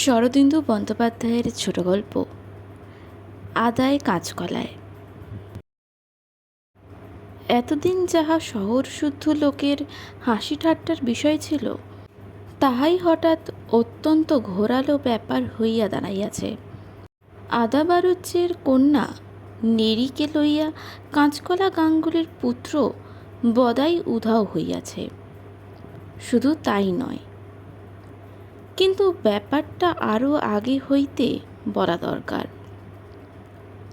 শরদিন্দু বন্দ্যোপাধ্যায়ের ছোট গল্প, আদায় কাঁচকলায়। এতদিন যাহা শহর শুদ্ধ লোকের হাসি ঠাট্টার বিষয় ছিল, তাহাই হঠাৎ অত্যন্ত ঘোরালো ব্যাপার হইয়া দাঁড়াইয়াছে। আদা বারুজ্যের কন্যা নেরিকে লইয়া কাঁচকলা গাঙ্গুলির পুত্র বদাই উধাও হইয়াছে। শুধু তাই নয় কিন্তু ব্যাপারটা আরও আগে হইতে বলা দরকার।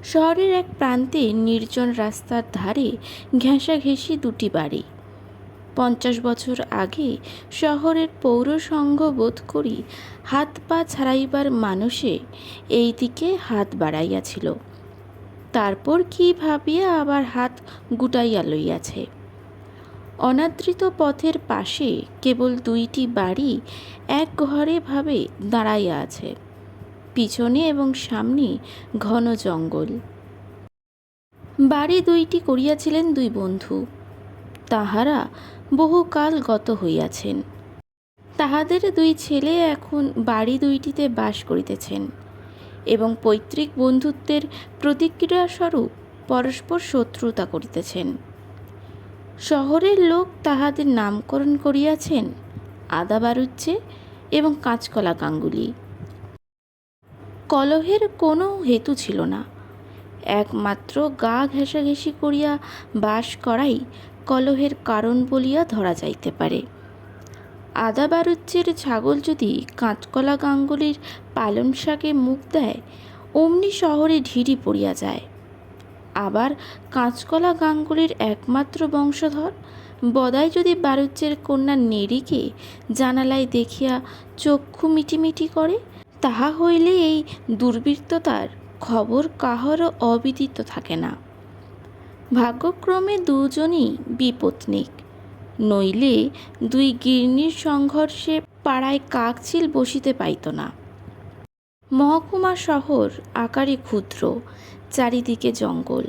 শহরের এক প্রান্তে নির্জন রাস্তার ধারে ঘেঁষাঘেঁষি দুটি বাড়ি। পঞ্চাশ বছর আগে শহরের পৌরসংঘ বোধ করি হাত পা ছাড়াইবার মানুষে এই দিকে হাত বাড়াইয়াছিল। তারপর কি ভাবিয়া আবার হাত গুটাইয়া লইয়াছে? অনাদৃত পথের পাশে কেবল দুইটি বাড়ি এক ঘরে ভাবে দাঁড়াইয়া আছে, পিছনে এবং সামনে ঘন জঙ্গল। বাড়ি দুইটি করিয়াছিলেন দুই বন্ধু। তাহারা বহুকাল গত হইয়াছেন। তাহাদের দুই ছেলে এখন বাড়ি দুইটিতে বাস করিতেছেন এবং পৈতৃক বন্ধুত্বের প্রতিক্রিয়াস্বরূপ পরস্পর শত্রুতা করিতেছেন। শহরের লোক তাহাদের নামকরণ করিয়াছেন আদা বারুচ্ছে এবং কাঁচকলা গাঙ্গুলি। কলহের কোনো হেতু ছিল না। একমাত্র গা ঘেঁষাঘেঁষি করিয়া বাস করাই কলহের কারণ বলিয়া ধরা যাইতে পারে। আদা বারুচ্চের ছাগল যদি কাঁচকলা গাঙ্গুলির পালন শাকে মুখ দেয়, অমনি শহরে ঢিড়ি পড়িয়া যায়। আবার কাঁচকলা গাঙ্গুলির একমাত্র বংশধর? বদাই যদি বারুজ্যের কন্যা নেড়িকে জানালায় দেখিয়া চক্ষু মিটিমিটি করে, তাহা হইলে এই দুর্বৃত্ততার খবর কাহারও অবিদিত থাকে না। ভাগ্যক্রমে দুজনই বিপত্নিক। নইলে দুই গির্নির সংঘর্ষে পাড়ায় কাকচিল বসিতে পাইত না। মহকুমা শহর আকারে ক্ষুদ্র চারিদিকে জঙ্গল।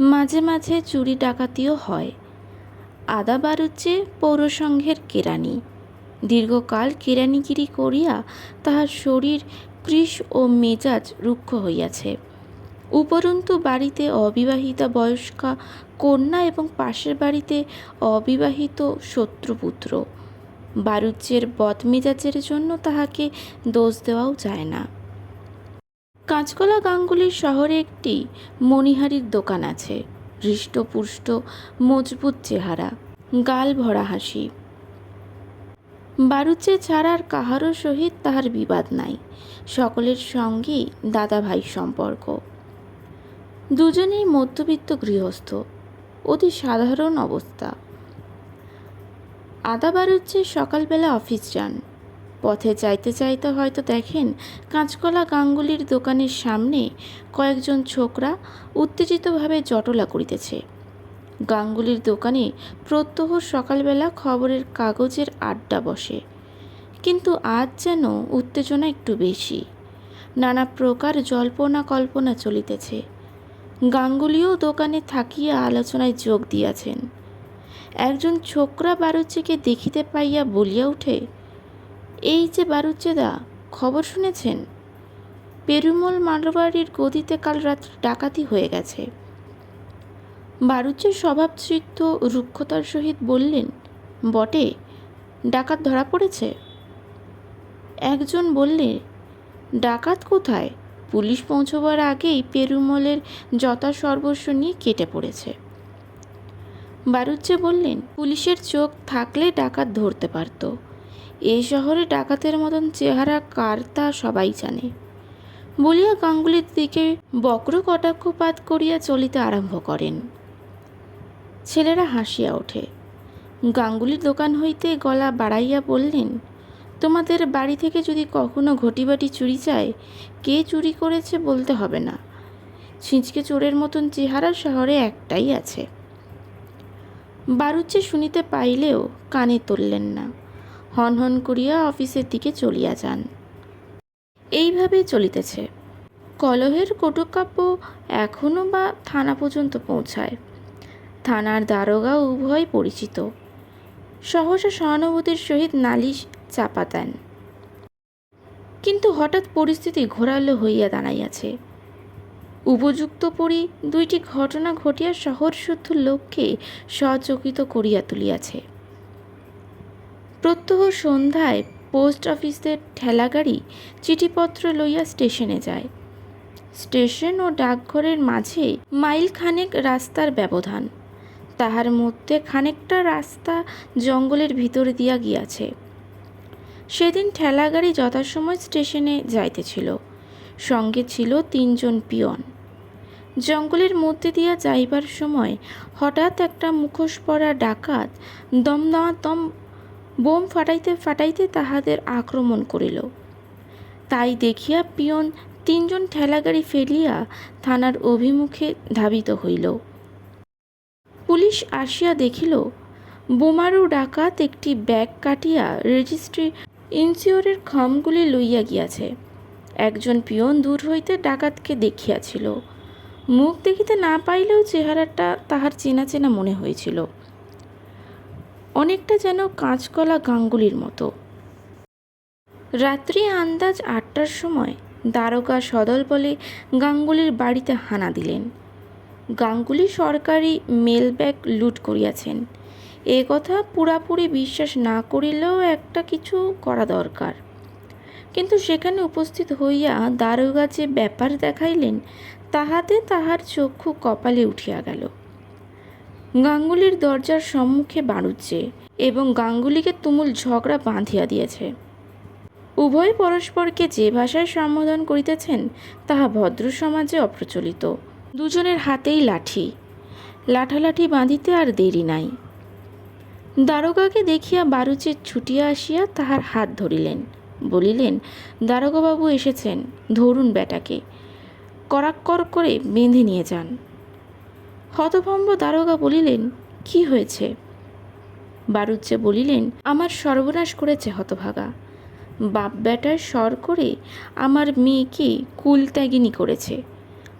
মাঝে মাঝে চুরি ডাকাতিও হয়। আদা বারুচ্ছে পৌরসংঘের কেরানি দীর্ঘকাল কেরানিগিরি করিয়া তাহার শরীর কৃষ ও মেজাজ রুক্ষ হইয়াছে। উপরন্তু বাড়িতে অবিবাহিতা বয়স্কা কন্যা এবং পাশের বাড়িতে অবিবাহিত শত্রুপুত্র। বারুজ্যের বদমেজাজের জন্য তাহাকে দোষ দেওয়াও যায় না। কাঁচকলা গাঙ্গুলির শহরে একটি মণিহারির দোকান আছে। হৃষ্টপুষ্ট, মজবুত চেহারা, গাল ভরা হাসি। বারুচে ছাড়ার কাহারও সহিত তাহার বিবাদ নাই। সকলের সঙ্গেই দাদা ভাই সম্পর্ক। দুজনেই মধ্যবিত্ত গৃহস্থ। অতি সাধারণ অবস্থা। আদা বারুচ্ছে সকালবেলা অফিস যান। পথে যাইতে যাইতে হয়তো দেখেন কাঁচকলা গাঙ্গুলির দোকানের সামনে কয়েকজন ছোকরা উত্তেজিতভাবে জটলা করিতেছে। গাঙ্গুলির দোকানে প্রত্যহ সকালবেলা খবরের কাগজের আড্ডা বসে। কিন্তু আজ যেন উত্তেজনা একটু বেশি। নানা প্রকার জল্পনা কল্পনা চলিতেছে। গাঙ্গুলিও দোকানে থাকিয়া আলোচনায় যোগ দিয়াছেন। একজন ছোকরা বারুচ্চিকে দেখিতে পাইয়া বলিয়া ওঠে এই যে বারুচ্চেদা খবর শুনেছেন? পেরুমল মারবাড়ির গদিতে কাল রাত্রে ডাকাতি হয়ে গেছে। বারুচ্চের স্বভাবসিদ্ধ রুক্ষতার সহিত বললেন, বটে, ডাকাত ধরা পড়েছে? একজন বললে, ডাকাত কোথায়? পুলিশ পৌঁছবার আগেই পেরুমলের যথা সর্বস্ব নিয়ে কেটে পড়েছে। বারুজ্জে বললেন, পুলিশের চোখ থাকলে ডাকাত ধরতে পারত। এই শহরে ডাকাতের মতন চেহারা কার তা সবাই জানে। বলিয়া গাঙ্গুলির দিকে বক্র কটাক্ষপাত করিয়া চলিতে আরম্ভ করেন। ছেলেরা হাসিয়া ওঠে। গাঙ্গুলির দোকান হইতে গলা বাড়াইয়া বললেন, তোমাদের বাড়ি থেকে যদি কখনো ঘটিবাটি চুরি চায় কে চুরি করেছে বলতে হবে না। ছিঁচকে চোরের মতন চেহারা শহরে একটাই আছে। বারুচ্ছে শুনিতে পাইলেও কানে তুললেন না। হন হন করিয়া অফিসের দিকে চলিয়া যান। এইভাবে চলিতেছে। কলহের কটুকাব্য এখনও বা থানা পর্যন্ত পৌঁছায়। থানার দারোগা উভয় পরিচিত। সহসা সহানুভূতির সহিত নালিশ চাপা দেন। কিন্তু হঠাৎ পরিস্থিতি ঘোরালো হইয়া দাঁড়াইয়াছে। উপযুক্ত পরি দুইটি ঘটনা ঘটিয়া শহর শুদ্ধ লোককে সচকিত করিয়া তুলিয়াছে। প্রত্যহ সন্ধ্যায় পোস্ট অফিসের ঠেলাগাড়ি চিঠিপত্র লইয়া স্টেশনে যায়। স্টেশন ও ডাকঘরের মাঝে মাইল খানেক রাস্তার ব্যবধান। তাহার মধ্যে খানিকটা রাস্তা জঙ্গলের ভিতর দিয়া গিয়াছে। সেদিন ঠেলাগাড়ি যথাসময় স্টেশনে যাইতেছিল। সঙ্গে ছিল তিনজন পিয়ন। জঙ্গলের মধ্যে দিয়া যাইবার সময় হঠাৎ একটা মুখোশ পরা ডাকাত দমদমাদম বোম ফাটাইতে ফাটাইতে তাহাদের আক্রমণ করিল। তাই দেখিয়া পিয়ন তিনজন ঠেলাগাড়ি ফেলিয়া থানার অভিমুখে ধাবিত হইল। পুলিশ আসিয়া দেখিল, বোমারু ডাকাত একটি ব্যাগ কাটিয়া রেজিস্ট্রি ইনসিওরের খামগুলি লইয়া গিয়াছে। একজন পিয়ন দূর হইতে ডাকাতকে দেখিয়াছিল। মুখ দেখিতে না পাইলেও চেহারাটা তাহার চেনা চেনা মনে হয়েছিল অনেকটা যেন কাঁচকলা গাঙ্গুলির মতো। রাত্রি আন্দাজ আটটার সময় দারোগা সদল বলে গাঙ্গুলির বাড়িতে হানা দিলেন। গাঙ্গুলি সরকারি মেল ব্যাগ লুট করিয়াছেন। এ কথা পুরাপুরি বিশ্বাস না করিলেও একটা কিছু করা দরকার। কিন্তু সেখানে উপস্থিত হইয়া দারোগা যে ব্যাপার দেখাইলেন, তাহাতে তাহার চক্ষু কপালে উঠিয়া গেল। গাঙ্গুলির দরজার সম্মুখে বাড়ুচ্ছে এবং গাঙ্গুলিকে তুমুল ঝগড়া বাঁধিয়া দিয়েছে। উভয় পরস্পরকে যে ভাষায় সম্বোধন করিতেছেন, তাহা ভদ্র সমাজে অপ্রচলিত। দুজনের হাতেই লাঠি। লাঠালাঠি বাঁধিতে আর দেরি নাই। দারোগাকে দেখিয়া বারুচে ছুটিয়া আসিয়া তাহার হাত ধরিলেন। বলিলেন, দারোগাবাবু এসেছেন, ধরুন বেটাকে করাক্কর করে বেঁধে নিয়ে যান। হতভম্ব দারোগা বলিলেন, কি হয়েছে? বারুজ্জে বলিলেন, আমার সর্বনাশ করেছে হতভাগা। বাপ বেটার স্বর করে আমার মেয়েকে কুলত্যাগিনী করেছে,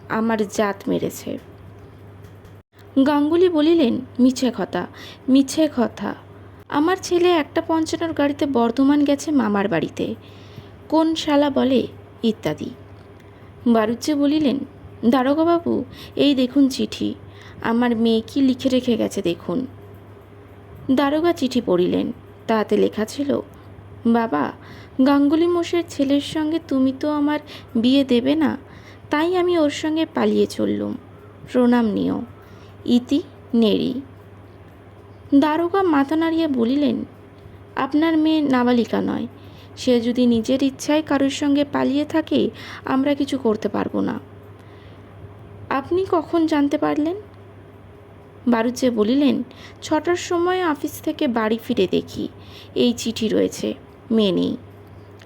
আমার জাত মেরেছে। গাঙ্গুলি বলিলেন, মিছে কথা মিছে কথা। আমার ছেলে একটা পঞ্চান্নর গাড়িতে বর্ধমান গেছে মামার বাড়িতে। কোন শালা বলে? ইত্যাদি। বারুজ্জে বলিলেন, দারোগাবাবু, এই দেখুন চিঠি। আমার মেয়ে কি লিখে রেখে গেছে দেখুন। দারোগা চিঠি পড়িলেন। তাতে লেখা ছিল, বাবা, গাঙ্গুলি মোষের ছেলের সঙ্গে তুমি তো আমার বিয়ে দেবে না, তাই আমি ওর সঙ্গে পালিয়ে চললুম। প্রণাম নিও। ইতি নেড়ি দারোগা মাথা নাড়িয়ে বলিলেন, আপনার মেয়ে নাবালিকা নয়। সে যদি নিজের ইচ্ছায় কারোর সঙ্গে পালিয়ে থাকে, আমরা কিছু করতে পারব না। আপনি কখন জানতে পারলেন? বারুজ্জে বলিলেন, ছটার সময় অফিস থেকে বাড়ি ফিরে দেখি। এই চিঠি রয়েছে, মেয়ে নেই।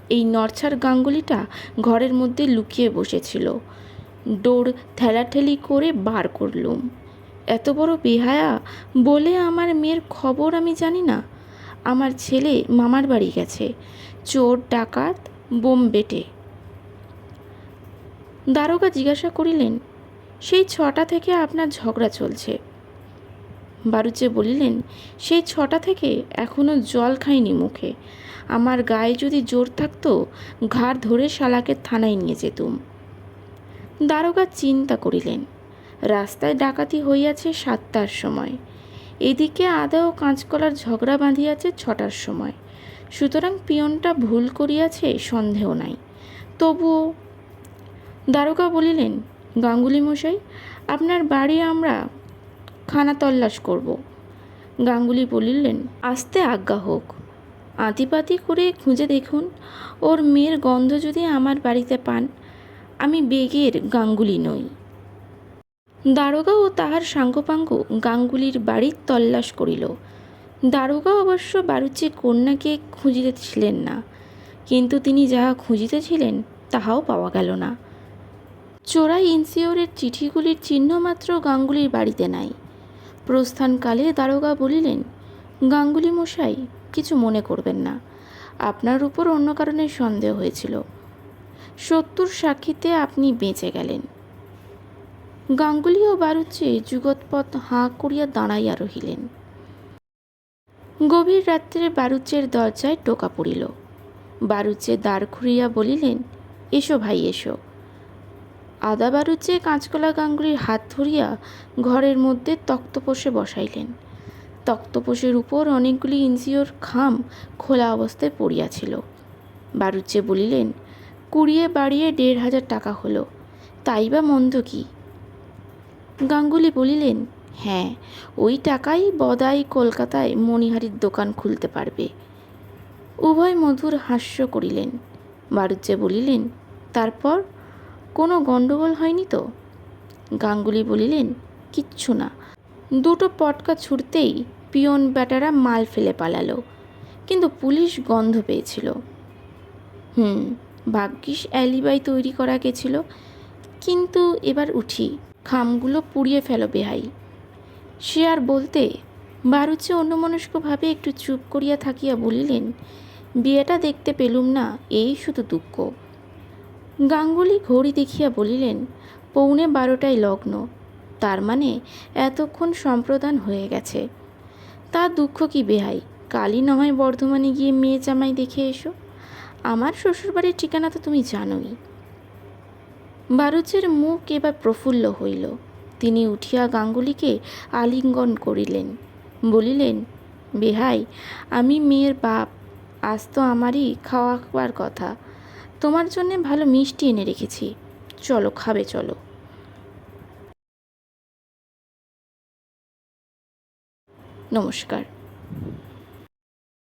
এই নরছার গাঙ্গুলিটা ঘরের মধ্যে লুকিয়ে বসেছিল। ডোর ঠেলাঠেলি করে বার করলুম। এত বড় বেহায়া, বলে আমার মেয়ের খবর আমি জানি না। আমার ছেলে মামার বাড়ি গেছে, চোর, ডাকাত, বোম বেটে। দারোগা জিজ্ঞাসা করিলেন, সেই ছটা থেকে আপনার ঝগড়া চলছে বারুচে বলিলেন, সেই ছটা থেকে এখনও জল খাইনি মুখে। আমার গায়ে যদি জোর থাকতো, ঘাড় ধরে শালাকে থানায় নিয়ে যেতুম দারোগা চিন্তা করিলেন, রাস্তায় ডাকাতি হইয়াছে সাতটার সময়। এদিকে আদা ও কাঁচকলার ঝগড়া বাঁধিয়াছে ছটার সময়। সুতরাং পিয়নটা ভুল করিয়াছে, সন্দেহ নাই। তবুও দারোগা বলিলেন গাঙ্গুলি মশাই আপনার বাড়ি আমরা খানা তল্লাশ করব। গাঙ্গুলি বলিলেন, আসতে আজ্ঞা হোক। আতিপাতি করে খুঁজে দেখুন, ওর মেয়ের গন্ধ যদি আমার বাড়িতে পান, আমি বেগের গাঙ্গুলি নই। দারোগা ও তাহার সাঙ্গপাঙ্গ গাঙ্গুলির বাড়ির তল্লাশ করিল। দারোগা অবশ্য বারুচি কন্যাকে খুঁজিতেছিলেন না, কিন্তু তিনি যাহা খুঁজিতেছিলেন, তাহাও পাওয়া গেল না। চোরাই ইনসিওরের চিঠিগুলির চিহ্নমাত্র গাঙ্গুলির বাড়িতে নাই। প্রস্থানকালে দারোগা বলিলেন গাঙ্গুলি মশাই কিছু মনে করবেন না। আপনার উপর অন্য কারণে সন্দেহ হয়েছিল। সত্তর সাক্ষীতে আপনি বেঁচে গেলেন গাঙ্গুলি ও বারুচে যুগৎপথ হাঁ করিয়া দাঁড়াইয়া রহিলেন। গভীর রাত্রে বারুচের দরজায় টোকা পড়িল। বারুচে দাঁড় খুঁড়িয়া বলিলেন, এসো ভাই, এসো। আদা বারুচে কাঁচকলা গাঙ্গুলির হাত ধরিয়া ঘরের মধ্যে তক্তপোষে বসাইলেন। তক্তপোষের উপর অনেকগুলি ইঞ্জিওর খাম খোলা অবস্থায় পড়িয়াছিল। বারুচে বলিলেন, কুড়িয়ে বাড়িয়ে দেড় হাজার টাকা হলো, তাই বা মন্দ কি? গাঙ্গুলি বলিলেন হ্যাঁ ওই টাকাই বদাই কলকাতায় মণিহারির দোকান খুলতে পারবে। উভয় মধুর হাস্য করিলেন। বারুজ্জে বলিলেন, তারপর? কোনো গণ্ডগোল হয়নি তো? গাঙ্গুলি বলিলেন, কিচ্ছু না। দুটো পটকা ছুটতেই পিয়ন ব্যাটারা মাল ফেলে পালালো, কিন্তু পুলিশ গন্ধ পেয়েছিল। হুম, ভাগ্যিস অ্যালিবাই তৈরি করা গেছিল, কিন্তু এবার উঠি, খামগুলো পুড়িয়ে ফেলো বেহাই। সে আর বলতে, বারুচে অন্যমনস্কভাবে একটু চুপ করিয়া থাকিয়া বলিলেন, বিয়েটা দেখতে পেলুম না, এই শুধু দুঃখ। গাঙ্গুলি ঘড়ি দেখিয়া বলিলেন, পৌনে বারোটায় লগ্ন। তার মানে এতক্ষণ সম্প্রদান হয়ে গেছে। তা দুঃখ কি বেহাই? কালই নয় বর্ধমানে গিয়ে মেয়ে জামাই দেখে এসো। আমার শ্বশুরবাড়ির ঠিকানা তো তুমি জানোই বারুচের মুখ এবার প্রফুল্ল হইল। তিনি উঠিয়া গাঙ্গুলিকে আলিঙ্গন করিলেন। বলিলেন, বেহাই, আমি মেয়ের বাপ। আজ তো আমারই খাওয়াবার কথা। তোমার জন্যে ভালো মিষ্টি এনে রেখেছি। চলো খাবে চলো। নমস্কার।